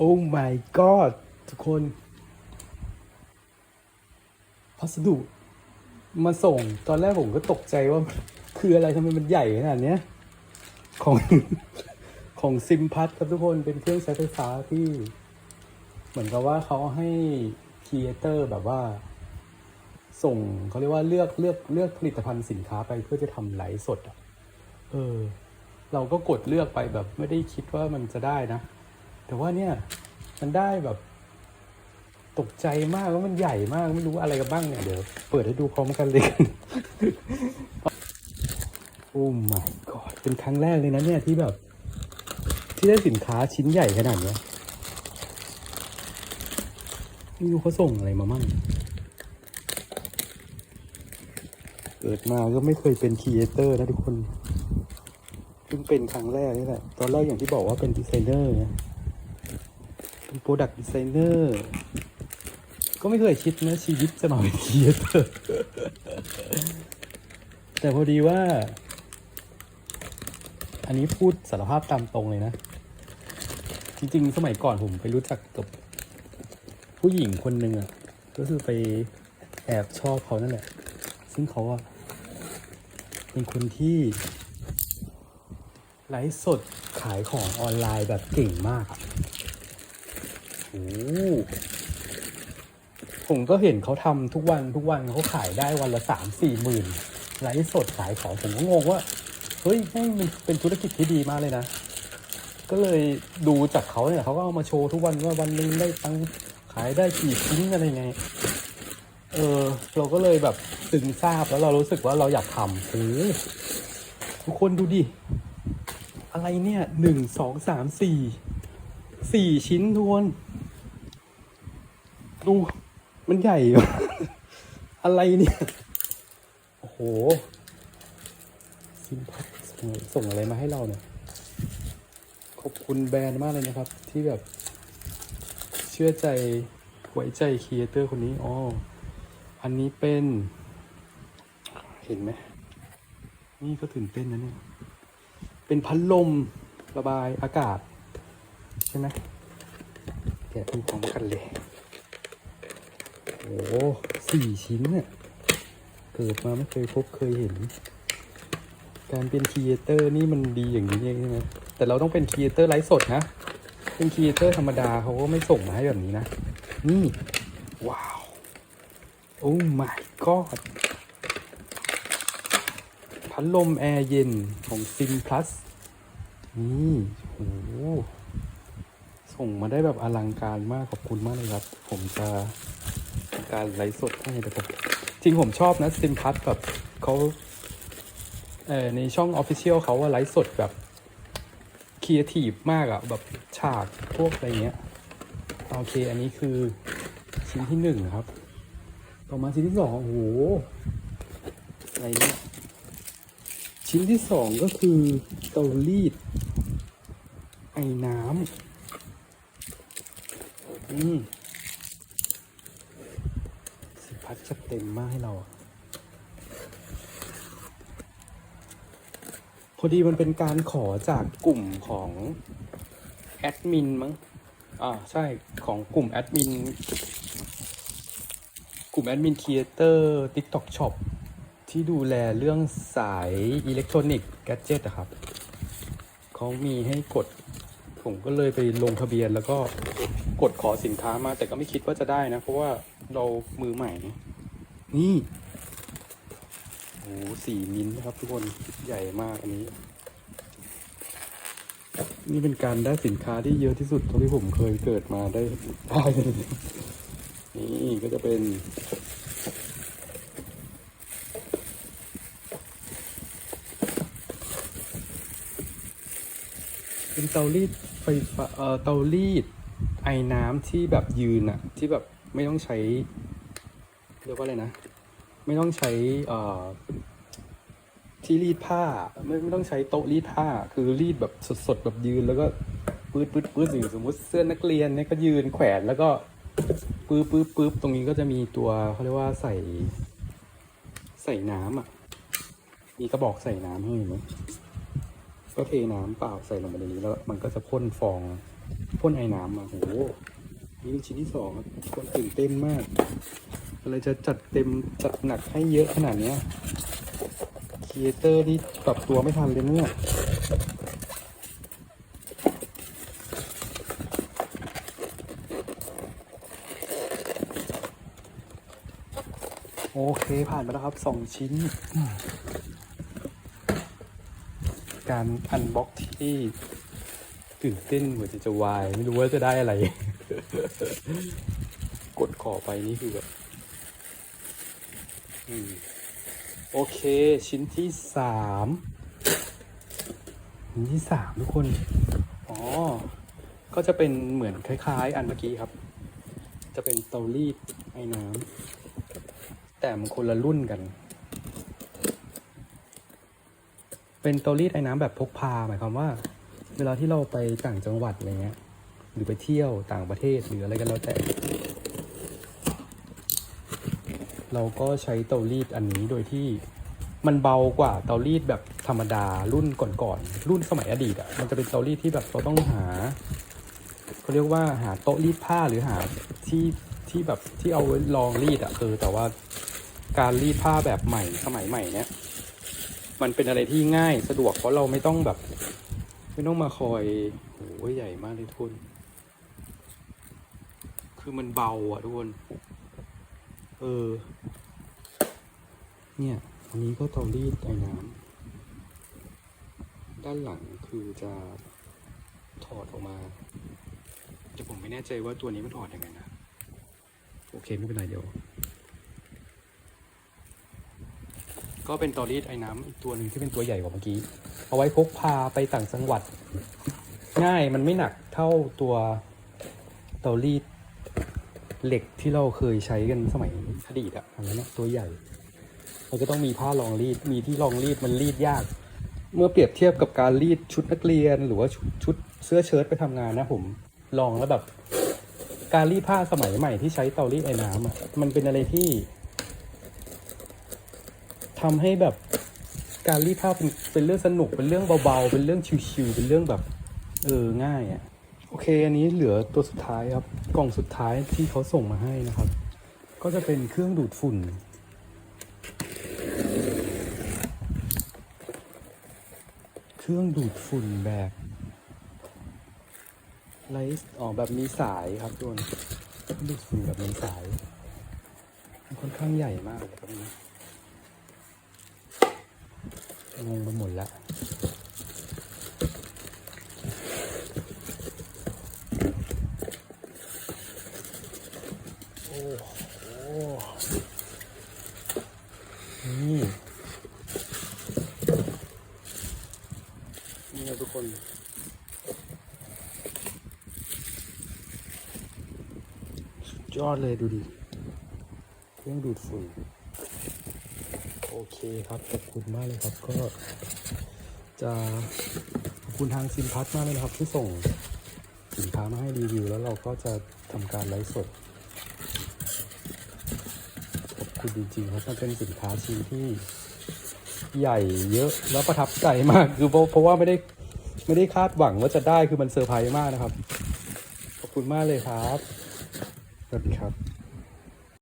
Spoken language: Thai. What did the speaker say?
โอ้ my god ทุกคน พัสดุมาส่งตอนแรกผมก็ตกใจว่า คืออะไรทำไมมันใหญ่ขนาดเนี้ย ของของซิมพัทครับทุกคนเป็นเครื่องใช้ไฟฟ้าที่ เหมือนกับว่าเขาให้ครีเอเตอร์แบบว่า ส่งเขาเรียกว่าเลือกเลือกเลือกผลิตภัณฑ์สินค้าไปเพื่อจะทำไลฟ์สดอะเออ เราก็กดเลือกไปแบบไม่ได้คิดว่ามันจะได้นะ แต่ว่าเนี่ยมันได้แบบ ตกใจมากว่ามันใหญ่มากไม่รู้อะไรกันบ้างเนี่ยเดี๋ยวเปิดให้ดูพร้อมกันเลยกันโอ้ my god เป็นครั้งแรกเลยนะเนี่ยที่แบบ ที่ได้สินค้าชิ้นใหญ่ขนาดเนี้ยไม่รู้เขาส่งอะไรมามั่ง เกิดมาก็ไม่เคยเป็นครีเอเตอร์นะทุกคนเพิ่งเป็นครั้งแรกนี่แหละ ตอนแรกอย่างที่บอกว่าเป็นดีไซเนอร์ไง เป็นโปรดักต์ดีไซเนอร์ก็ไม่เคยคิดนะ ชีวิตจะมาเป็นครีเอเตอร์แต่พอดีว่า อันนี้พูดสารภาพตามตรงเลยนะ จริงๆ สมัยก่อนผมไปรู้จักกับ ผู้หญิงคนหนึ่งอะ ก็คือไปแอบชอบเขานั่นแหละ ซึ่งเขาอะเป็นคนที่ ไลฟ์สดขายของออนไลน์แบบเก่งมาก ผมก็เห็นเขาทำทุกวันทุกวันเขาขายได้วันละสามสี่หมื่นไลฟ์สดขายของผมก็งงว่า เฮ้ยให้มันเป็นธุรกิจที่ดีมากเลยนะ ก็เลยดูจากเขาเนี่ยเขาก็เอามาโชว์ทุกวันว่าวันหนึงได้ตังขายได้กี่ชิ้นอะไรไง เออ เราก็เลยแบบตึงทราบแล้วเรารู้สึกว่าเราอยากทำโอ้ทุกคนดูดิ อะไรเนี่ยหนึ่งสองสามสี่สี่ชิ้นทุกคน ดู มันใหญ่ อะไรเนี่ย โอ้โหซิมพัส่งส่งอะไรมาให้เราเนี่ย ขอบคุณแบรนด์มากเลยนะครับ ที่แบบ เชื่อใจไว้ใจครีเอเตอร์คนนี้อ๋ออันนี้เป็น เห็นไหม นี่ก็ตื่นเต้นนะเนี่ย เป็นพัดลมระบายอากาศ ใช่ไหมแกะดูพร้อมกันเลย โอ้โหสี่ชิ้นเนี่ยเกิดมาไม่เคยพบเคยเห็น การเป็นครีเอเตอร์นี่มันดีอย่างนี้เองใช่ไหมแต่เราต้องเป็นครีเอเตอร์ไลฟ์สดนะ เป็นครีเอเตอร์ธรรมดาเขาก็ไม่ส่งมาให้แบบนี้นะ นี่ ว้าว โอ้ my god พัดลมแอร์เย็นของซิม plus นี่โอ้โหส่งมาได้แบบอลังการมากขอบคุณมากเลยครับ ผมจะ การไลฟ์สดให้แต่ผมจริงผมชอบนะซิม plus แบบเขาเออในช่อง Official เขาว่าไลฟ์สดแบบครีเอทีฟมากอะแบบฉากพวกอะไรเงี้ย โอเค อันนี้คือชิ้นที่หนึ่งครับ ต่อมาชิ้นที่สองโอ้โหอะไรเนี่ยชิ้นที่สองก็คือเตารีด ไอ้น้ำอืม พัดจะเต็มมากให้เรา พอดีมันเป็นการขอจากกลุ่มของแอดมินมั้ง อ่าใช่ของกลุ่มแอดมิน กลุ่มแอดมินครีเอเตอร์ TikTok Shop ที่ดูแลเรื่องสายอิเล็กทรอนิกส์แกจ g ตอะครับ เขามีให้กด ผมก็เลยไปลงทะเบียนแล้วก็กดขอสินค้ามาแต่ก็ไม่คิดว่าจะได้นะ เพราะว่า เรามือใหม่ นี่โอ้สี่มิลนะครับทุกคนใหญ่มากอันนี้ นี่เป็นการได้สินค้าที่เยอะที่สุดเท่าที่ผมเคยเกิดมาได้ได้เลยนี่ก็จะเป็นเป็นเตารีดไฟฟ้าเอ่อเตารีดไอ้น้ำที่แบบยืนอะที่แบบ ไม่ต้องใช้ เรียกว่าอะไรนะ ไม่ต้องใช้เอ่อที่รีดผ้า ไม่ไม่ต้องใช้โต๊ะรีดผ้า คือรีดแบบสดๆแบบยืน แล้วก็ปื๊ดปื๊ดปื๊ดอย่างสมมติเสื้อนักเรียนเนี่ยก็ยืนแขวนแล้วก็ปื๊บปื๊บปื๊บตรงนี้ก็จะมีตัวเขาเรียกว่าใส่ ใส่น้ำอะ มีกระบอกใส่น้ำให้เห็นไหมก็เทน้ำเปล่าใส่ลงไปในนี้แล้วมันก็จะพ่นฟองพ่นไอ้น้ำมาโห นี่เป็นชิ้นที่สองครับคนตื่นเต้นมากอะไรจะจัดเต็มจัดหนักให้เยอะขนาดเนี้ยครีเอเตอร์นี่ปรับตัวไม่ทันเลยเนี่ยโอเค ผ่านไปแล้วครับสองชิ้น การอันบ็อกที่ตื่นเต้นเหัวใจจะวาย ไม่รู้ว่าจะได้อะไร กดขอไปนี่คือแบบอืมโอเค ชิ้นที่สามชิ้นที่สามทุกคน อ๋อ ก็จะเป็นเหมือนคล้าย ๆ อันเมื่อกี้ครับ จะเป็นเตารีดไอ้น้ำแต่มันคนละรุ่นกัน เป็นเตารีดไอ้น้ำแบบพกพาหมายความว่า เวลาที่เราไปต่างจังหวัดอะไรเงี้ย รือไปเที่ยวต่างประเทศหรืออะไรกันแล้วแต่ เราก็ใช้เตารีดอันนี้โดยที่มันเบากว่าเตารีดแบบธรรมดารุ่นก่อนๆรุ่นสมัยอดีตอะ่ะมันจะเป็นเตารีดที่แบบเราต้องหาเขาเรียกว่าหาโต๊ะรีดผ้าหรือหาที่ที่แบบที่เอาไว้รองรีดอะ่ะเออแต่ว่าการรีดผ้าแบบใหม่สมัยใหม่เนี้ยมันเป็นอะไรที่ง่ายสะดวกเพราะเราไม่ต้องแบบ ไม่ต้องมาคอยโอ้ยใหญ่มากเลยทุน คือมันเบาอะทุกคน เออ เนี่ย อันนี้ก็เตารีดไอ้น้ำด้านหลังคือจะถอดออกมา แต่ผมไม่แน่ใจว่าตัวนี้มันถอดยังไงนะ โอเคไม่เป็นไรเดี๋ยว ก็เป็นตารีดไอ้น้ำอีกตัวหนึ่งที่เป็นตัวใหญ่กว่าเมื่อกี้ เอาไว้พกพาไปต่างจังหวัด ง่ายมันไม่หนักเท่าตัวเตารีด เหล็กที่เราเคยใช้กันสมัยอดีตอะอันนั้นอะตัวใหญ่ มันก็ต้องมีผ้ารองรีด มีที่รองรีดมันรีดยาก เมื่อเปรียบเทียบกับการรีดชุดนักเรียน หรือว่าชุดชุดเสื้อเชิ้ตไปทำงานนะผมลองแล้วแบบ การรีดผ้าสมัยใหม่ที่ใช้เตารีดไอ้น้ำอะมันเป็นอะไรที่ทำให้แบบการรีดผ้าเป็นเป็นเรื่องสนุกเป็นเรื่องเบาๆเป็นเรื่องชิวๆเป็นเรื่องแบบ เออง่ายอะ โอเค อันนี้เหลือตัวสุดท้ายครับ กล่องสุดท้ายที่เขาส่งมาให้นะครับ ก็จะเป็นเครื่องดูดฝุ่น เครื่องดูดฝุ่นแบบไลท์อ๋อแบบมีสายครับทุกคนดูดฝุ่นแบบมีสายค่อนข้างใหญ่มากเลยครับนี้งงไปหมดละ โอ้โห นี่ นี่นะทุกคน สุด ยอดเลยดูดิเครื่องดูดฝุ่นโอเคครับขอบคุณมากเลยครับก็จะขอบคุณทางซิมพัทมากเลยนะครับ ที่ส่งสินค้ามาให้รีวิว แล้วเราก็จะทำการไลฟ์สดขอบคุณจริงๆครับมันเป็นสินค้าชิ้นที่ใหญ่เยอะแล้วประทับใจมากคือเพราะเพราะว่าไม่ได้ไม่ได้คาดหวังว่าจะได้คือมันเซอร์ไพรส์มากนะครับ ขอบคุณมากเลยครับ ครับ